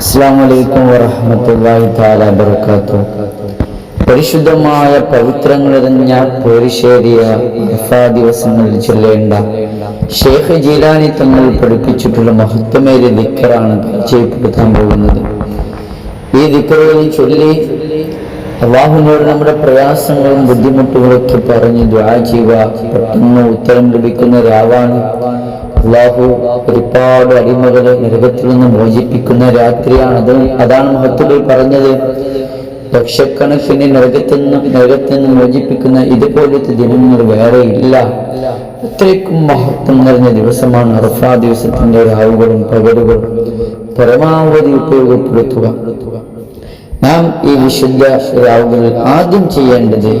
അസ്സാം വലൈക്കും വറഹമത്തല്ലാഹി താല ബർക്കാത്തു പരിശുദ്ധമായ പവിത്രങ്ങൾ നിറഞ്ഞ പോരിശേരിയ അഫാ ദിവസങ്ങളിൽ ചൊല്ലേണ്ട. ഷേഖ് ജീലാനി തങ്ങൾ പഠിപ്പിച്ചിട്ടുള്ള മഹത്വമേറിയ ദിക്കറാണ് പരിചയപ്പെടുത്താൻ പോകുന്നത്. ഈ ദിക്കറുകളിൽ ചൊല്ലി അള്ളാഹുനോട് നമ്മുടെ പ്രയാസങ്ങളും ബുദ്ധിമുട്ടുകളൊക്കെ പറഞ്ഞ് ദ്വാ ചെയ്യുക പെട്ടെന്ന് ഉത്തരം ലഭിക്കുന്ന രാവാണ് അള്ളാഹു ഒരുപാട് അടിമകളെ നരകത്തിൽ നിന്ന് മോചിപ്പിക്കുന്ന രാത്രിയാണത്. അത് അതാണ് മഹത്തുകൾ പറഞ്ഞത്. ലക്ഷക്കണക്കിന് നരകത്തിൽ നിന്ന് നരകത്തിൽ നിന്ന് മോചിപ്പിക്കുന്ന ഇതുപോലത്തെ ദിനങ്ങൾ വേറെ ഇല്ല. അത്രയ്ക്കും മഹത്വം നിറഞ്ഞ ദിവസമാണ് അറഫാ ദിവസത്തിന്റെ രാവുകളും പകലുകളും പരമാവധി ഉപയോഗപ്പെടുത്തുക. നാം ഈ വിശുദ്ധ രാവുകളിൽ ആദ്യം ചെയ്യേണ്ടത്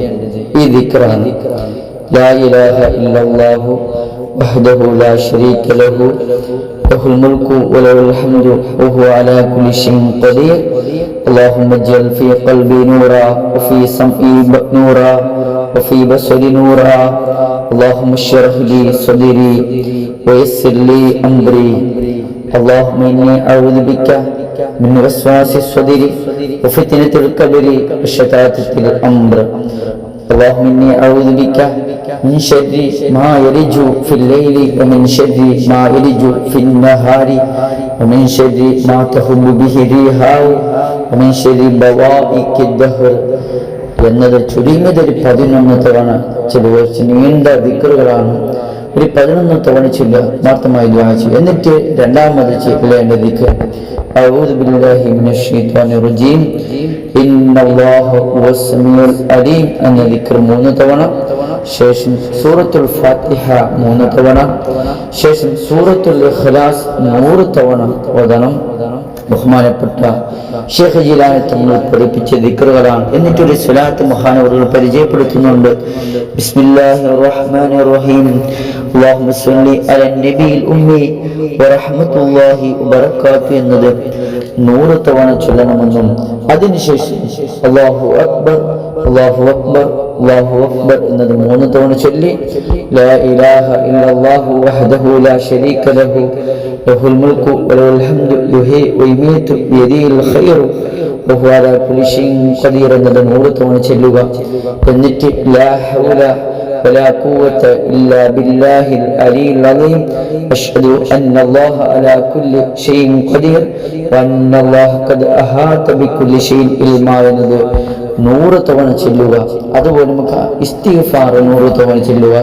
ഈ ദിക്റാണ്. ലാ ഇലാഹ ഇല്ലല്ലാഹു وحده لا شريك له له الملك وله الحمد وهو على كل شيء قدير. اللهم اجعل في قلبي نورا وفي سمعي نورا وفي بصري نورا. اللهم اشرح لي صدري ويسر لي أمري. اللهم إني أعوذ بك من وسواس الصدر وفتنة الكبر وشتات الأمر. اللهم إني أعوذ بك من شر ما يلج في الليل ومن شر ما يلج في النهار ومن شر ما تهب به ريحه ومن شر بوائك الدهر എന്നത് ചുരുങ്ങിയത് ഒരു പതിനൊന്ന് തവണ ചില കുറച്ച് നീണ്ട ദിക്കറുകളാണ് ഒരു പതിനൊന്ന് തവണ ചില്ല മാത്രമായി ദ്വാചു എന്നിട്ട് രണ്ടാമത് ചെയ്യേണ്ട ദിക്കർ أعوذ بالله من الشيطان الرجيم إن الله هو السميع العليم എന്ന ദിക്കർ മൂന്ന് തവണ ശേഷം സൂറത്തുൽ ഫാത്തിഹ മൂന്ന് തവണ ശേഷം സൂറത്തുൽ ഇഖ്ലാസ് നൂറ് തവണ ഓതണം. ബഹുമാനപ്പെട്ട ഷേഖ് ജിലാനെ തങ്ങൾ പഠിപ്പിച്ച ദിക്കറുകളാണ് എന്നിട്ടൊരു സ്വലാത്ത് മഹാനവറുകൾ പരിചയപ്പെടുത്തുന്നുണ്ട്. ബിസ്മില്ലാഹി റഹ്മാൻ റഹീം അള്ളാഹുമ്മ സല്ലി അല നബിയിൽ ഉമ്മി വറഹ്മത്തുള്ളാഹി വബറകാത്തു എന്നത് നൂറ് തവണ ചൊല്ലണമെന്നും അതിനുശേഷം അല്ലാഹു അക്ബർ അല്ലാഹു അക്ബർ അള്ളാഹു അക്ബർ എന്നത് മൂന്ന് തവണ ചൊല്ലി ലാ ഇലാഹ ഇല്ലല്ലാഹു വഹ്ദഹു ലാ ശരീക ലഹു ലഹുൽ മുൽക്കു വലഹുൽ ഹംദു യുഹീ വയുമീതു ബിയദിഹിൽ ഖൈറു വഹുവ അലാ കുല്ലി ഷൈഇൻ ഖദീർ എന്നത് നൂറ് തവണ ചൊല്ലുക എന്നിട്ട് ലാ ഹൗല ولا قوة إلا بالله العلي العظيم أشهد أن الله على كل شيء قدير وأن الله قد أحاط بكل شيء علما എന്നത് നൂറ് തവണ ചെല്ലുക. അതുപോലെ നമുക്ക് ഇസ്തിഫാർ നൂറ് തവണ ചെല്ലുക.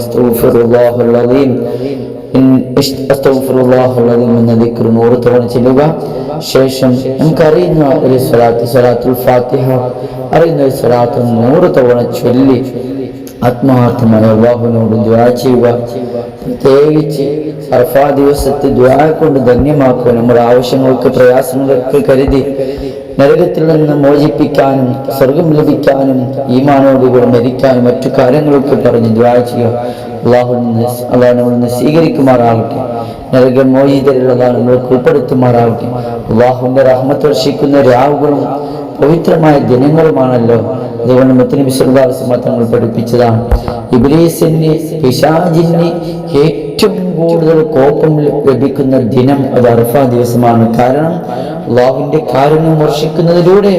അലീം എന്ന ദിക്ർ നൂറ് തവണ ചെല്ലുക. ശേഷം നമുക്കറിയുന്ന ഒരു സ്വലാത്ത് സ്വലാത്തുൽ ഫാത്തിഹ. അറിയുന്ന ഒരു സ്വലാത്ത് നൂറ് തവണ ചൊല്ലി ആത്മാർത്ഥമായ അള്ളാഹുവിനോട് ദ്വാ ചെയ്യുക. പ്രത്യേകിച്ച് അർഫാ ദിവസത്തെ ദ്വാ കൊണ്ട് ധന്യമാക്കുക. നമ്മുടെ ആവശ്യങ്ങൾക്ക് പ്രയാസങ്ങൾക്ക് കരുതി നരകത്തിൽ നിന്ന് മോചിപ്പിക്കാനും സ്വർഗം ലഭിക്കാനും ഈമാനോടുകൂടെ മരിക്കാനും മറ്റു കാര്യങ്ങളൊക്കെ പറഞ്ഞ് ദ്വാ അള്ളാഹു അള്ളാഹു നമ്മൾ നിന്ന് സ്വീകരിക്കുമാറാവട്ടെ നരകം മോചിതരുള്ളതാണ് നമ്മൾക്ക് ഉൾപ്പെടുത്തുമാറാവട്ടെ അള്ളാഹുവിന്റെ റഹ്മത്ത് വർഷിക്കുന്ന രാവുകളും പവിത്രമായ ദിനങ്ങളുമാണല്ലോ. അതുകൊണ്ട് മുത്തനബി സുൽദാസ് തങ്ങൾ പഠിപ്പിച്ചതാണ്. ഇബ്ലീസിന് പിശാജിന് ഏറ്റവും കൂടുതൽ കോപ്പം ലഭിക്കുന്ന ദിനം അത് അർഫ ദിവസമാണ്. കാരണം അള്ളാഹുവിന്റെ കാരുണ്യം വർഷിക്കുന്നതിലൂടെ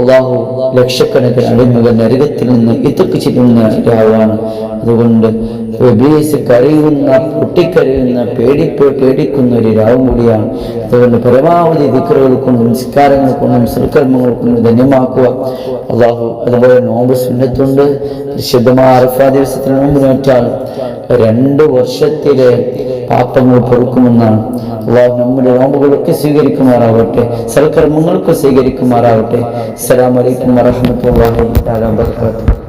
അള്ളാഹു ലക്ഷക്കണക്കിന് അടിമകൾ നരകത്തിൽ നിന്ന് എത്തിച്ചിരുന്ന രാവാണ്. അതുകൊണ്ട് കരയുന്ന പൊട്ടിക്കരയുന്ന പേടിപ്പോ പേടിക്കുന്ന ഒരു രാവും കൂടിയാണ്. അതുകൊണ്ട് പരമാവധി ദിക്കറുകൾ കൊണ്ടും നിസ്കാരങ്ങൾ കൊണ്ടും സൽക്കർമ്മങ്ങൾ കൊണ്ടും ധന്യമാക്കുക. അള്ളാഹു അതുപോലെ നോമ്പ് സുന്നത്തുണ്ട്. വിശുദ്ധമായ അറഫാ ദിവസത്തിന് നോമ്പ് നോറ്റാൽ രണ്ട് വർഷത്തിലെ പാപങ്ങൾ പൊറുക്കുമെന്നാണ്. അള്ളാഹു നമ്മുടെ നോമ്പുകളൊക്കെ സ്വീകരിക്കുമാറാവട്ടെ സൽക്കർമ്മങ്ങൾക്ക് സ്വീകരിക്കുമാറാവട്ടെ. അസ്സലാമലൈക്കും വറഹമത്തല്ലാഹി വബറകാതുഹു